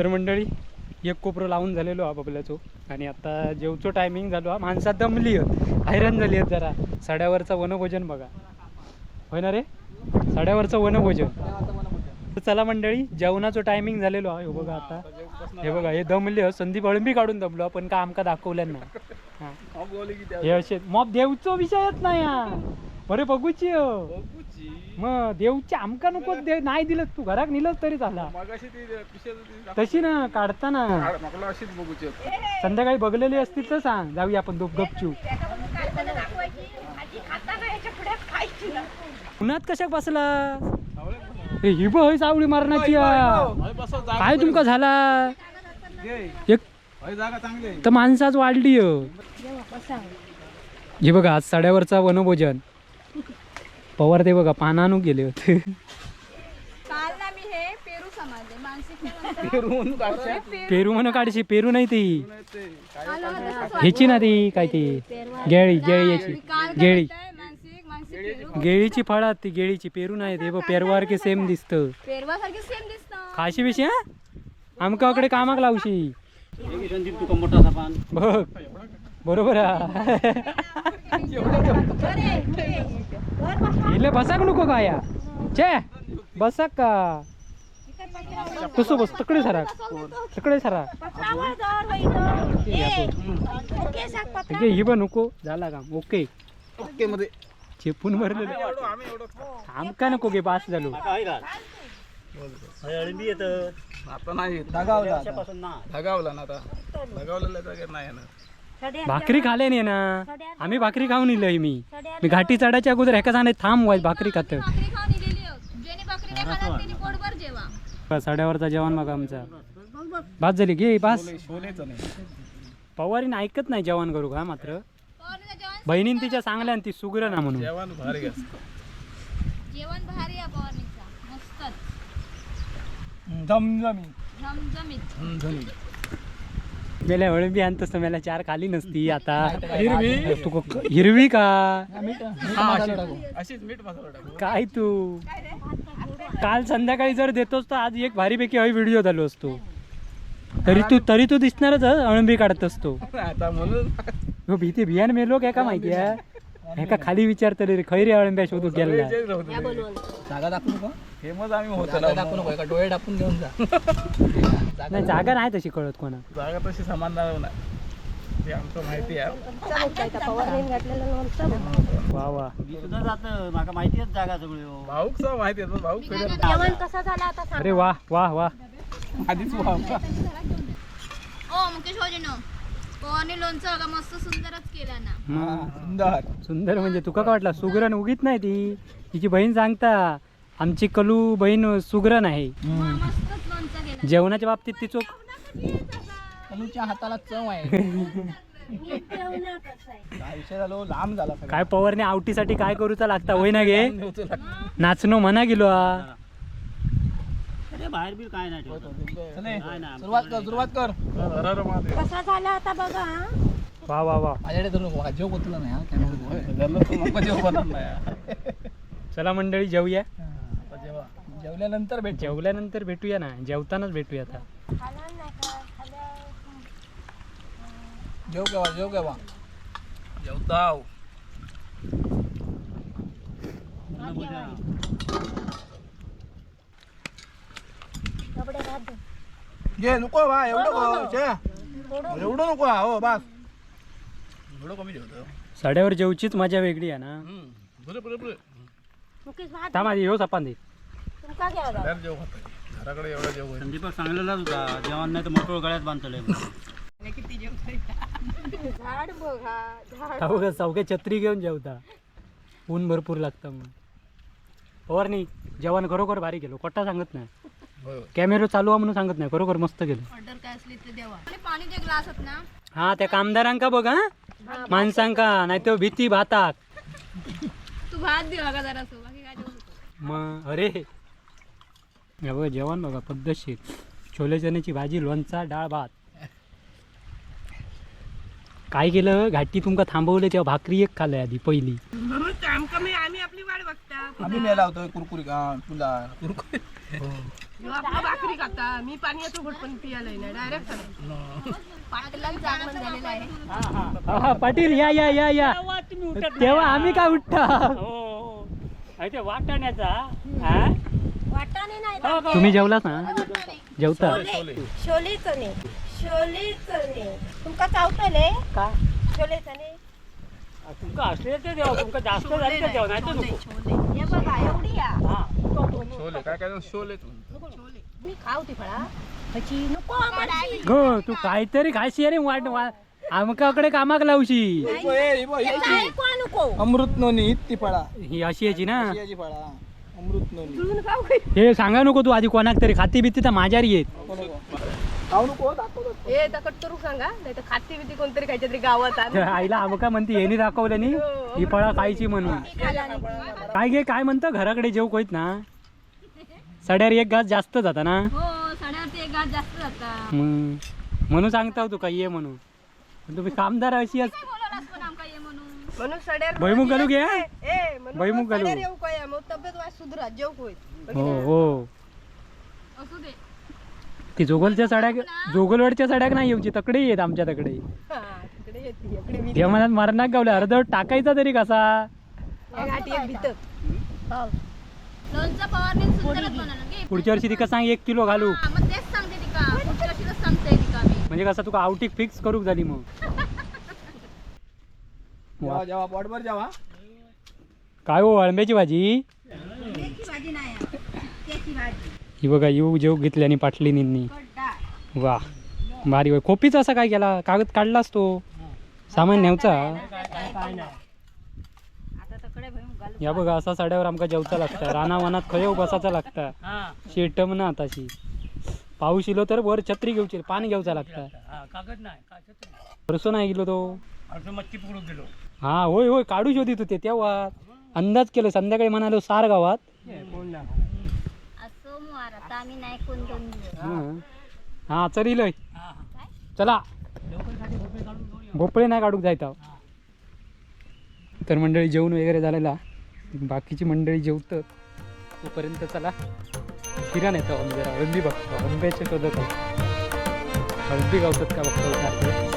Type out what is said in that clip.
तर मंडळी एक कोपरं लावून झालेलो हा बबल्याचो आणि आता जेवचो टायमिंग झालो हा माणसात दमली आहेत. हैराण झाली आहेत जरा. साड्यावरचं वनभोजन बघा. होय ना रे? साड्यावरचं वनभोजन. चला मंडळी जेवणाचं टायमिंग झालेलो हा हे बघा आता. हे बघा हे दमले संदीप अळंबी काढून दमलो पण का आमका दाखवल्यान ना हे. असे मग देवचो विषयच नाही हा. बरे बघूची हो. मग देवची आमका नको देव नाही दिलं तू घरात नेलंच तरी झाला. तशी ना काढताना. संध्याकाळी बघलेली असतील तर सांग जाऊया आपण दोप गपचू उन्हात कशाक बसला ए, ही बघ सावळी मारण्याची आ. काय तुमका झाला? एक जागा चांगली आहे. तर माणसाच वाढली हो. हे बघा आज साड्यावरचा वनभोजन. पवार ते बघा पानानू गेले होते. हे पेरू समाजले मानसिक फिरून काढच्या. पेरू म्हणून काढशी पेरू. नाही ती. ह्याची ना ती काय ती? गेळी गेळी याची. गेळी. मानसिक मानसिक पेरू. गेळीची फळात ती गेळीची. पेरू नाही ते बघ पेरवारखे सेम दिसतं. पेरवासारखी सेम दिसतं. खाशी बिशी हा? आमकाकडे कामाक लावशी. बघ. बरोबर हा. इले बसाक नको का या? चे बसाक का? कसं बस तकडे सरा तकडे सरा म्हणजे ही पण नको झाला काम. ओके. ओके मध्ये चेपून भरलेलं. आम्ही एवढं आमका नको गे पास झालो. अळंबी येत आता नाही दगावला दगावला ना आता दगावलेला नाही येणार. भाकरी खाले नाही ना. आम्ही भाकरी खाऊन इलय मी. मी घाटी चढायच्या अगोदर एका जाणे थांब वाय भाकरी खात जेवा. साड्यावरचा जेवण बघा आमचा. भात झाली घे बास पवारीने ऐकत नाही जेवण करू का मात्र? बहिणीन तिच्या चांगल्या आणि ती सुग्र ना म्हणून. जेवण भारी जेवण मस्तच. झमझमीत मेल्या अळंबी आणतोस मेला चार खाली नसती आता. हिरवी. तू क- हिरवी का? अशीच. मीठ काय तू? काल संध्याकाळी जर देतोस तर आज एक भारीपैकी हवी व्हिडिओ झालो असतो. तरी तू तरी तू दिसणारच अळंबी काढत असतो. आता म्हणून हो भीती बियाण मेलो काय का माहिती आहे एका खाली विचारतले रे खैरी अळंब्या शोधू गेला. जागा दाखवू नको फेमस आम्ही होतो दाखवू नको एका डोळे टाकून घेऊन जा. नाही जागा नाही तशी कळत कोणा जागा तशी समान नाही ते आमचं माहिती आहे. वा वा. मी सुद्धा जात माका माहिती आहे जागा सगळी हो. भाऊक सह माहिती आहे भाऊक जेवण कसं झालं आता अरे वा वा वा. आधीच भाऊ ओ मुकेश भाऊजीनो. पवारनी लोणचं बघा मस्त सुंदरच केलं ना. हम्म. सुंदर. सुंदर म्हणजे तुका काय वाटला? सुगरण उगीत नाही ती. तिची बहीण सांगता आमची कलू बहीण सुगरण आहे मस्तच लोणचं केलं. जेवणाच्या बाबतीत ती चोख अनुच्या हाताला चव आहे. काय विषय झालो? लांब झाला सगळा. काय पवारने आवटीसाठी काय करूचा लागता? होय ना गे. नाचणं म्हणा गेलो हा. अरे बाहेर बी काय नाही ठेवत. चले, नाही ना सुरुवात कर सुरुवात कर. हर हर महादेव. कसा झाला आता बघा वा वा वा. माझ्याकडे धरून. हा जेव नाही हा. चला मंडळी जेवूया. जेवा. जेवल्यानंतर भेट. जेवल्यानंतर भेटूया ना जेवतानाच भेटूया आता. जेव केव्हा जेव केव्हा? जेवताव. घे नको बा एवढं छे. एवढं नको हा, हो बस. एवढं कमी जेवतो साड्यावर जेवचीच मजा वेगळी आहे ना. बरे बरे बरे मुकेश भात थांबा येऊ सपान दे. तुमका घ्या बाहेर जेव खातो घराकडे एवढं जेव आहे. संदीपक सांगलेलाच होता जेवण नाही तर मोठोळ गळ्यात बांधतले झाड बघा झाड. अहो चौक्या छत्री घेऊन जेवता. ऊन भरपूर लागतं मग पवारनी जेवण खरोखर भारी गेलो कोटा सांगत नाही. कॅमेरा चालू आहे म्हणून सांगत नाही खरोखर मस्त गेलो ऑर्डर काय असली तर देवा. पाणी ते ग्लास आहेत ना? हा त्या कामदारांका बघ हा. माणसांका नाही तर भीती भाताक. तू भात दे बघा जरा बाकी काय जेवू नको. मग अरे. हे बघ जेवण बघा पद्धतशीर. छोले चण्याची भाजी लोणचा डाळ भात. काय केलं? घाटी तुमका थांबवलं तेव्हा भाकरी एक खाल्लं आधी पहिली. आम्ही मेला होतो कुरकुरी का तुला कुरकुरी. आपला भाकरी खाता. मी घोट पण पियाला नाही. डायरेक्ट पाटलांचं आगमन झालेलं आहे. हा, हा, पाटील या या या या. तेव्हा तुम्ही उठत तेव्हा आम्ही काय उठता? हो हो. आणि ते वाटाण्याचा हा? वाटाणे नाही हो, हो. तुम्ही जेवलात ना? जेवता? छोले चणे. छोले चणे. तुमका चावतले का? छोले चणे. तुमका असले तर देव तुमका जास्त झाली तर देव नाही तर नको. हे बघा एवढी या. हा शोले काय काय शोले मी खाऊ ती फळा. त्याची नको आम्हाला. गो तू काहीतरी खायची अरे वाट वा- आमकाकडे कामाक लावशी. कोण नको. अमृत नोनी ती फळा. ही अशी याची ना. याची फळा. अमृत नोनी. खाऊ काय हे सांगा नको तू आधी कोणाक तरी. खाती बिती तर माझ्यावर येत. खाऊ नको दाखवतो हे तकट करू सांगा. नाही तर खाती बिती कोणतरी खायच्या तरी गावात आण. आईला आमका म्हणते यांनी दाखवलं नी ही. फळं खायची म्हणून. काय घे काय म्हणतं? घराकडे जेव कोयत ना. सड्यावर एक घास जास्त जाता ना? हो साड्यावरती एक घास जास्त जाता. मग म्हणून सांगता तू काय ये म्हणून. पण तुम्ही कामदार अशी अस काय बोलवलास पण आमका ये म्हणून? म्हणून सड्यावर भुईमुग घालू घे ए म्हणून भुईमुग घालू. सड्यावर येऊ काय मग तब्येत वाय सुधरा जेव होय हो हो. असू दे. ती जोगलच्या साड्या जोगलवाडच्या साड्याक नाही येऊची तकडे येत आमच्या तकडे. हा, तिकडे येते इकडे मी ते मला मारणाक गावल्या अर्धवट टाकायचा तरी कसा? एक लोणचं फवारणी सुंदरच बनवलं घे. पुढच्या वर्षी तिका सांग एक किलो घालू हा, मग तेच सांगते तिका पुढच्या वर्षीच सांगते तिका मी म्हणजे कसं तुका आउटिक फिक्स करूक झाली मग जेवा जेवा पोटभर जेवा काय हो अळंब्याची भाजी भाजी नाही आहे. त्याची भाजी ही बघा येऊ जेव घेतली आणि पाटली डाळ वा भारी होय खोपीच असा काय केला कागद काढलास तो सामान न्यावचा काय नाही या बघा असा साड्यावर आमका जेवचा लागता राना वनात खय बसाचा लागता हा. शेटम ना आताशी पाऊस इलो तर वर छत्री घेऊची पाणी घेऊचा लागता हा कागद नाही. परसो नाही? गेलो तो. मच्छी पकडून गेलो हा होय होय काढू शोधित होते तेव्हा. अंदाज केलं संध्याकाळी म्हणालो सार गावात. कोण नाही असो मुहार आता आम्ही नाही कोण दोन दिवस. हा. हा चलिलय हा हा. चला. भोपळे नाही काढूक जायचा. तर मंडळी जेवण वगैरे झालेला. बाकीची मंडळी जेवतं तोपर्यंत चला. फिरा नेतो आम्ही जरा. हळंबी बघतो. आंब्याच्या शोधत आहोत. हळंबी गावतात का बघतो